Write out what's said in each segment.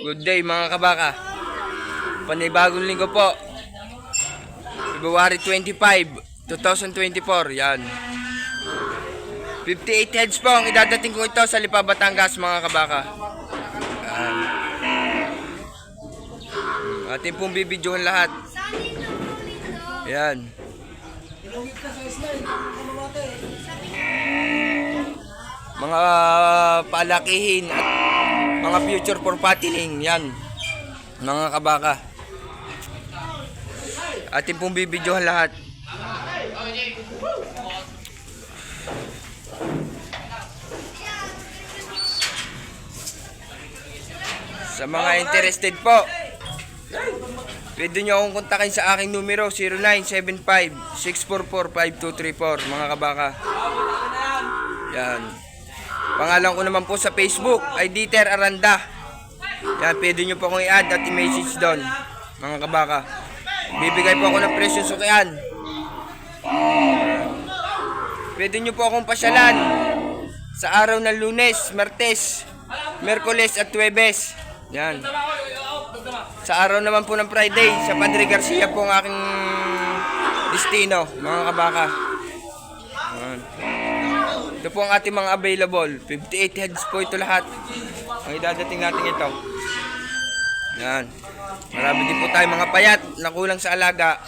Good day mga kabaka. Panibagong linggo po. February 25, 2024. Yan. 58 heads po ang idadating ko ito sa Lipa, Batangas mga kabaka. Yan. Ating pong bibidyohan lahat. Yan. Mga palakihin at mga future for fattening. Yan. Mga kabaka. Ating pong bibidyohan lahat. Sa mga interested po, pwede nyo akong kontakin sa aking numero 0975-644-5234 mga kabaka. Yan. Pangalan ko naman po sa Facebook ay Dieter Aranda. Yan, pwede nyo po akong i-add at i-message doon mga kabaka. Bibigay po ako ng presyo sukian. Pwede nyo po akong pasyalan sa araw ng lunes, martes, merkoles at Tuwebes. Yan. Sa araw naman po ng Friday, sa Padre Garcia po ang aking destino, mga kabaka. Yan. Ito po ang ating mga available. 58 heads po ito lahat. Ang idadating natin ito. Yan. Marami din po tayo mga payat na kulang sa alaga.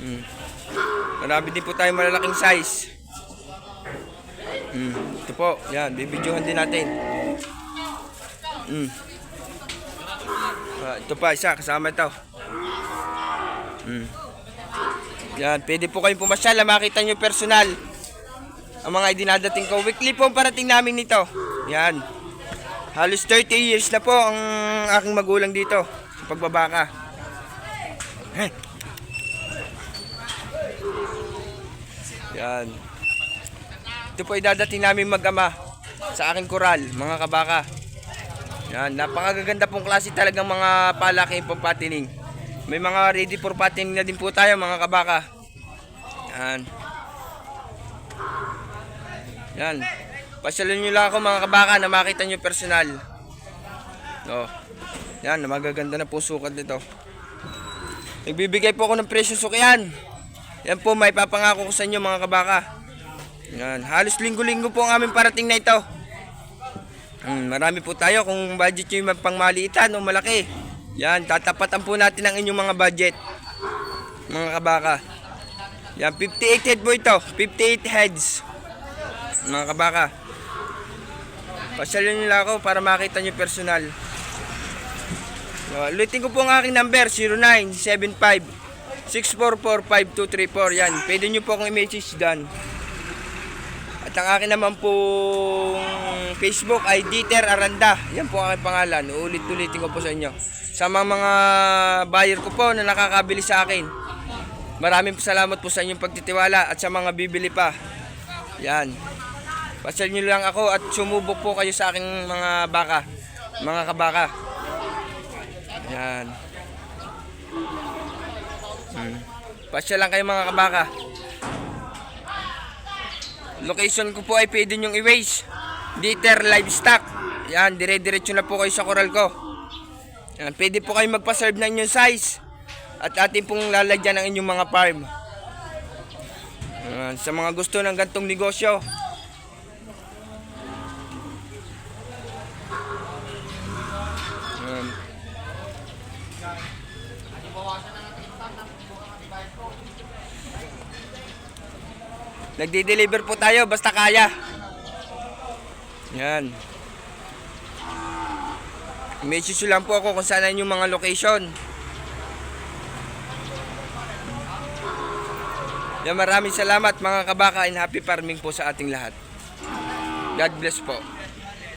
Hmm. Marami din po tayo malalaking size. Hmm. Ito po. Yan. Bibidyohan din natin. Hmm. Ah, ito pa, isa, kasama ito. Hmm. Yan, pwede po kayong pumasyal makita nyo personal. Ang mga idinadating ko. Weekly po ang parating namin nito. Yan. Halos 30 years na po ang aking magulang dito sa pagbabaka. Yan. Ito po idadating namin mag-ama sa aking koral, mga kabaka. Yan, napakaganda pong klase talagang mga palaki po patining. May mga ready for patining na din po tayo mga kabaka. Yan. Yan. Pasyalan nyo lang ako mga kabaka na makita nyo personal. No. Yan, magaganda na po sukat nito. Nagbibigay po ako ng presyo sukian. Yan po, may papangako ko sa inyo mga kabaka. Yan, halos linggo-linggo po ang aming parating na ito. Hmm, marami po tayo kung budget nyo yung pangmaliitan o malaki. Yan, tatapatan po natin ang inyong mga budget. Mga kabaka. Yan, 58 head po ito. 58 heads. Mga kabaka. Pasyalan nyo lang ako para makita nyo personal. Uh, ulitin ko po ang aking number, 0975 6445234 Yan, pwede nyo po akong i-message dyan. At ang akin naman pong Facebook ay Dieter Aranda. Yan po ang aking pangalan. Ulit-ulitin ko po sa inyo. Sa mga, mga buyer ko po na nakakabili sa akin. Maraming salamat po sa inyong pagtitiwala at sa mga bibili pa. Yan. Pasyal nyo lang ako at sumubok po kayo sa aking mga baka. Mga kabaka. Yan. Hmm. Pasyal lang kayo mga kabaka. Location ko po ay pwede nyong i-waste. Dieter Livestock. Yan, dire-diretso na po kayo sa koral ko. Yan, pwede po kayo magpa-serve ng inyong size. At atin pong lalagyan ng inyong mga farm. Yan, sa mga gusto ng gantong negosyo. Yan. Nagdi-deliver po tayo basta kaya. Yan. Message lang po ako kung saan yung mga location. Yan maraming salamat mga kabaka and happy farming po sa ating lahat. God bless po.